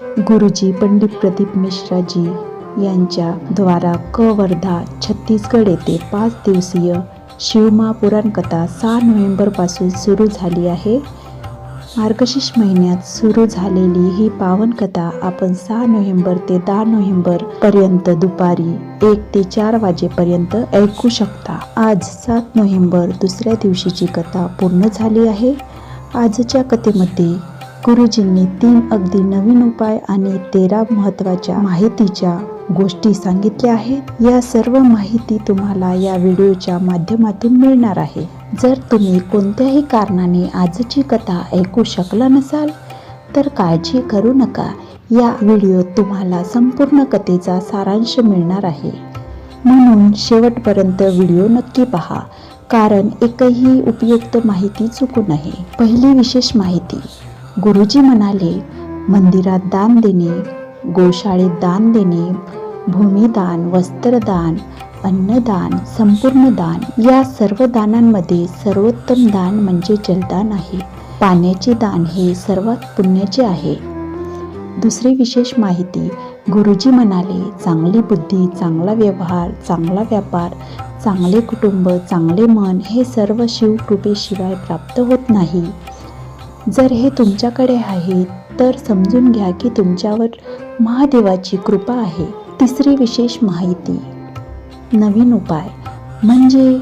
गुरुजी पंडित प्रदीप मिश्राजी यांच्या द्वारा क वर्धा छत्तीसगड येथे पाच दिवसीय शिवमा पुराणकथा सहा नोव्हेंबरपासून सुरू झाली आहे. मार्गशीर्ष महिन्यात सुरू झालेली ही पावन कथा आपण सहा नोव्हेंबर ते दहा नोव्हेंबर पर्यंत दुपारी एक ते चार वाजेपर्यंत ऐकू शकता. आज सात नोव्हेंबर दुसऱ्या दिवशीची कथा पूर्ण झाली आहे. आजच्या कथेमध्ये गुरुजींनी तीन अगदी नवीन उपाय आणि तेरा महत्त्वाच्या माहितीच्या गोष्टी सांगितल्या आहेत. या सर्व माहिती तुम्हाला या व्हिडिओच्या माध्यमातून मिळणार आहे. जर तुम्ही कोणत्याही कारणाने आजची कथा ऐकू शकला नसाल तर काळजी करू नका. या व्हिडिओत तुम्हाला संपूर्ण कथेचा सारांश मिळणार आहे. म्हणून शेवटपर्यंत व्हिडिओ नक्की पहा कारण एकही उपयुक्त माहिती चुकू नये. पहिली विशेष माहिती गुरुजी म्हणाले मंदिरात दान देणे गोशाळेत दान देणे भूमिदान वस्त्रदान अन्नदान संपूर्ण दान या सर्व दानांमध्ये सर्वोत्तम दान म्हणजे जलदान आहे. पाण्याचे दान हे सर्वात पुण्याचे आहे. दुसरी विशेष माहिती गुरुजी म्हणाले चांगली बुद्धी चांगला व्यवहार चांगला व्यापार चांगले कुटुंब चांगले मन हे सर्व शिवकृपेशिवाय प्राप्त होत नाही. जर हे तुमच्याकडे आहे तर समजून घ्या की तुमच्यावर महादेवाची कृपा आहे. तिसरी विशेष माहिती. नवीन उपाय. म्हणजे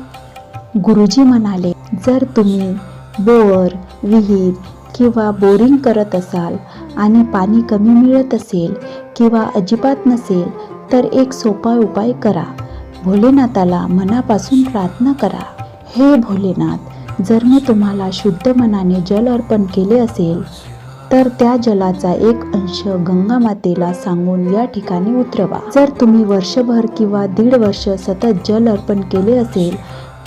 गुरुजी म्हणाले जर तुम्ही बोअर विहीर किंवा बोरिंग करत असाल आणि पाणी कमी मिळत असेल किंवा अजिबात नसेल तर एक सोपा उपाय करा. भोलेनाथाला मनापासून प्रार्थना करा. हे भोलेनाथ जर मी तुम्हाला शुद्ध मनाने जल अर्पण केले असेल तर त्या जलाचा एक अंश गंगा मातेला सांगून या ठिकाणी उतरवा. जर तुम्ही वर्षभर किंवा दीड वर्ष सतत जल अर्पण केले असेल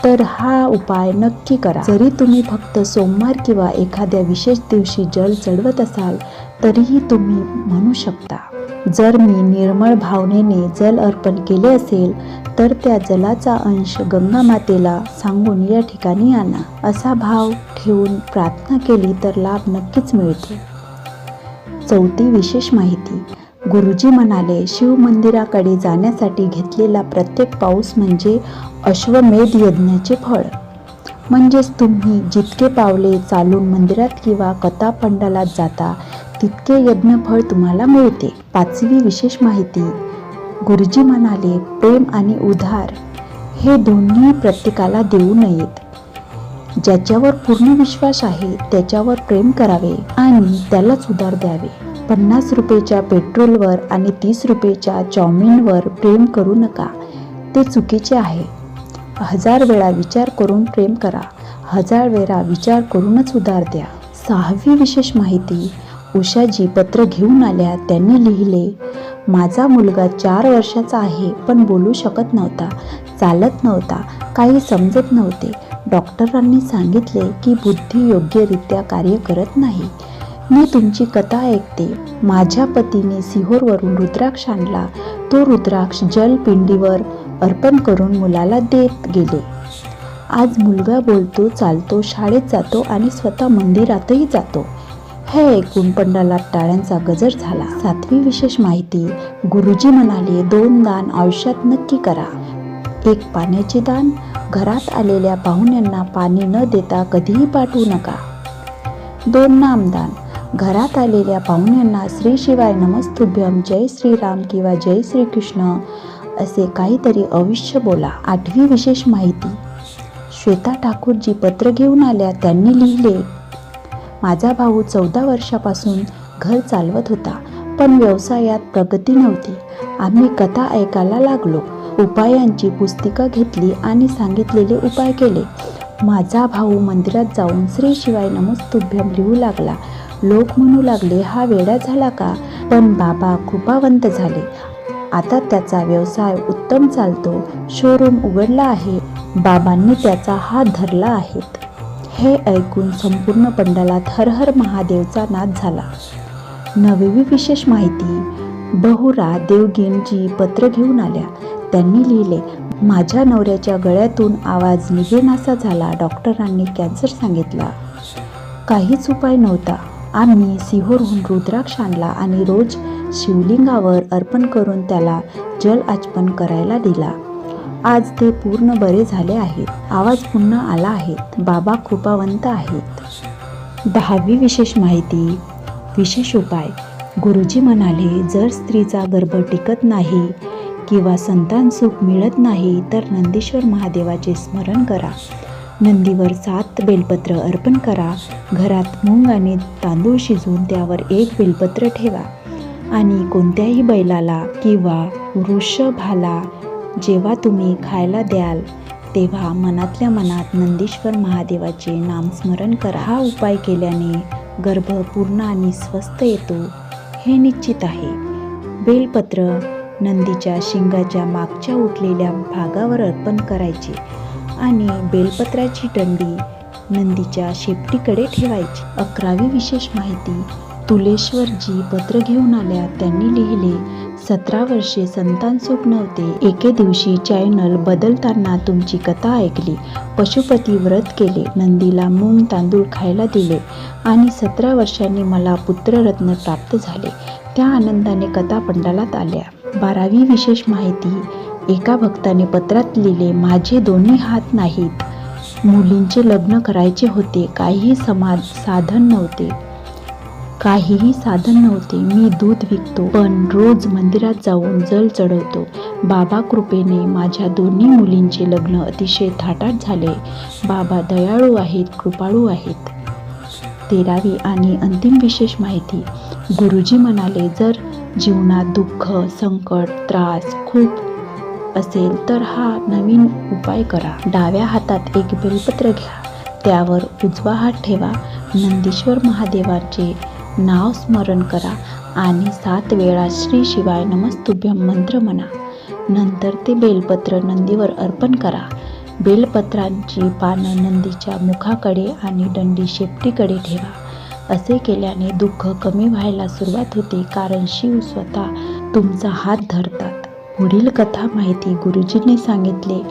तर हा उपाय नक्की करा. जरी तुम्ही फक्त सोमवार किंवा एखाद्या विशेष दिवशी जल चढवत असाल तरीही तुम्ही म्हणू शकता. जर मी निर्मळ भावनेने जल अर्पण केले असेल तर त्या जलाचा अंश गंगा मातेला सांगून या ठिकाणी आणा. असा भाव ठेवून प्रार्थना केली तर लाभ नक्कीच मिळतो. चौथी विशेष माहिती. गुरुजी म्हणाले शिव मंदिराकडे जाण्यासाठी घेतलेला प्रत्येक पाऊस म्हणजे अश्वमेध यज्ञाचे फळ. म्हणजेच तुम्ही जितके पावले चालून मंदिरात किंवा कथा पंडालात जाता तितके यज्ञफळ तुम्हाला मिळते. पाचवी विशेष माहिती. गुरुजी म्हणाले प्रेम आणि उधार हे दोन्ही प्रत्येकाला देऊ नयेत. ज्याच्यावर पूर्ण विश्वास आहे त्याच्यावर प्रेम करावे आणि त्यालाच उधार द्यावे. पन्नास रुपयेच्या पेट्रोलवर आणि तीस रुपयेच्या चाऊमिनवर प्रेम करू नका. ते चुकीचे आहे. हजार वेळा विचार करून प्रेम करा. हजार वेळा विचार करूनच उधार द्या. सहावी विशेष माहिती. उषाजी पत्र घेऊन आल्या. त्यांनी लिहिले माझा मुलगा चार वर्षाचा आहे पण बोलू शकत नव्हता चालत नव्हता काही समजत नव्हते. डॉक्टरांनी सांगितले की बुद्धी योग्यरित्या कार्य करत नाही. मी तुमची कथा ऐकते. माझ्या पतीने सिहोरवरून रुद्राक्ष आणला. तो रुद्राक्ष जलपिंडीवर अर्पण करून मुलाला देत गेले. आज मुलगा बोलतो चालतो शाळेत जातो आणि स्वतः मंदिरातही जातो. हे ऐकून पंडाला टाळ्यांचा गजर झाला. सातवी विशेष माहिती गुरुजी म्हणाले दोन दान आयुष्यात नक्की करा. एक पाण्याचे दान घरात आलेल्या पाहुण्यांना पाणी न देता कधीही पाठवू नका. दोन नामदान घरात आलेल्या पाहुण्यांना श्री शिवाय नमस्तुभ्यम जय श्रीराम किंवा जय श्रीकृष्ण असे काहीतरी अविष्य बोला. आठवी विशेष माहिती श्वेता ठाकूर जी पत्र घेऊन आल्या त्यांनी लिहिले माझा भाऊ चौदा वर्षापासून घर चालवत होता पण व्यवसायात प्रगती नव्हती. आम्ही कथा ऐकायला लागलो. उपायांची पुस्तिका घेतली आणि सांगितलेले उपाय केले. माझा भाऊ मंदिरात जाऊन श्री शिवाय नमस्तुभ्यम लिहू लागला. लोक म्हणू लागले हा वेडा झाला का? पण बाबा कृपावंत झाले. आता त्याचा व्यवसाय उत्तम चालतो. शोरूम उघडला आहे. बाबांनी त्याचा हात धरला आहेत हे ऐकून संपूर्ण पंडालात हर हर महादेवचा नाद झाला. नववी विशेष माहिती बहुरा देवगीनजी पत्र घेऊन आल्या. त्यांनी लिहिले माझ्या नवऱ्याच्या गळ्यातून आवाज निघेनासा झाला डॉक्टरांनी कॅन्सर सांगितला. काहीच उपाय नव्हता. आम्ही सिहोरहून रुद्राक्ष आणला आणि रोज शिवलिंगावर अर्पण करून त्याला जल अर्पण करायला दिला. आज ते पूर्ण बरे झाले आहेत. आवाज पुन्हा आला आहे. बाबा कृपावंत आहेत. दहावी विशेष माहिती विशेष उपाय. गुरुजी म्हणाले जर स्त्रीचा गर्भ टिकत नाही किंवा संतान सुख मिळत नाही तर नंदीश्वर महादेवाचे स्मरण करा. नंदीवर सात बेलपत्र अर्पण करा. घरात मूंग आणि तांदूळ शिजवून त्यावर एक बेलपत्र ठेवा. आणि कोणत्याही बैलाला किंवा वृषभाला जेव्हा तुम्ही खायला द्याल तेव्हा मनातल्या मनात नंदीश्वर महादेवाचे नामस्मरण करा. हा उपाय केल्याने गर्भ पूर्ण आणि स्वस्थ येतो हे निश्चित आहे. बेलपत्र नंदीच्या शिंगाच्या मागच्या उठलेल्या भागावर अर्पण करायचे आणि बेलपत्राची दंडी नंदीच्या शेपटीकडे ठेवायची. अकरावी विशेष माहिती तुलेश्वरजी पत्र घेऊन आल्या. त्यांनी लिहिले सतरा वर्षे संतान सुख नव्हते. एके दिवशी चॅनल बदलताना तुमची कथा ऐकली. पशुपती व्रत केले. नंदीला मूंग तांदूळ खायला दिले आणि सतरा वर्षांनी मला पुत्ररत्न प्राप्त झाले. त्या आनंदाने कथा पंडालात आल्या. बारावी विशेष माहिती. एका भक्ताने पत्रात लिहिले माझे दोन्ही हात नाहीत. मुलींचे लग्न करायचे होते. काहीही समाज साधन नव्हते. काहीही साधन नव्हते. मी दूध विकतो पण रोज मंदिरात जाऊन जल चढवतो. बाबा कृपेने माझ्या दोन्ही मुलींचे लग्न अतिशय थाटात झाले. बाबा दयाळू आहेत कृपाळू आहेत. तेरावी आणि अंतिम विशेष माहिती. गुरुजी म्हणाले जर जीवनात दुःख संकट त्रास खूप असेल तर हा नवीन उपाय करा. डाव्या हातात एक बेलपत्र घ्या. त्यावर उजवा हात ठेवा. नंदीश्वर महादेवाचे नाव स्मरण करा आणि सात वेळा श्री शिवाय नमस्तुभ्यम मंत्र म्हणा. नंतर ते बेलपत्र नंदीवर अर्पण करा. बेलपत्रांची पानं नंदीच्या मुखाकडे आणि दंडी शेपटीकडे ठेवा. असे केल्याने दुःख कमी व्हायला सुरुवात होते कारण शिव स्वतः तुमचा हात धरतात. पुढील कथा माहिती गुरुजींनी सांगितले.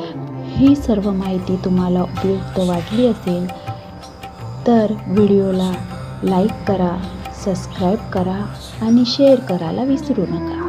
ही सर्व माहिती तुम्हाला उपयुक्त वाटली असेल तर व्हिडिओला लाईक करा. सबस्क्राईब करा आणि शेअर करायला विसरू नका.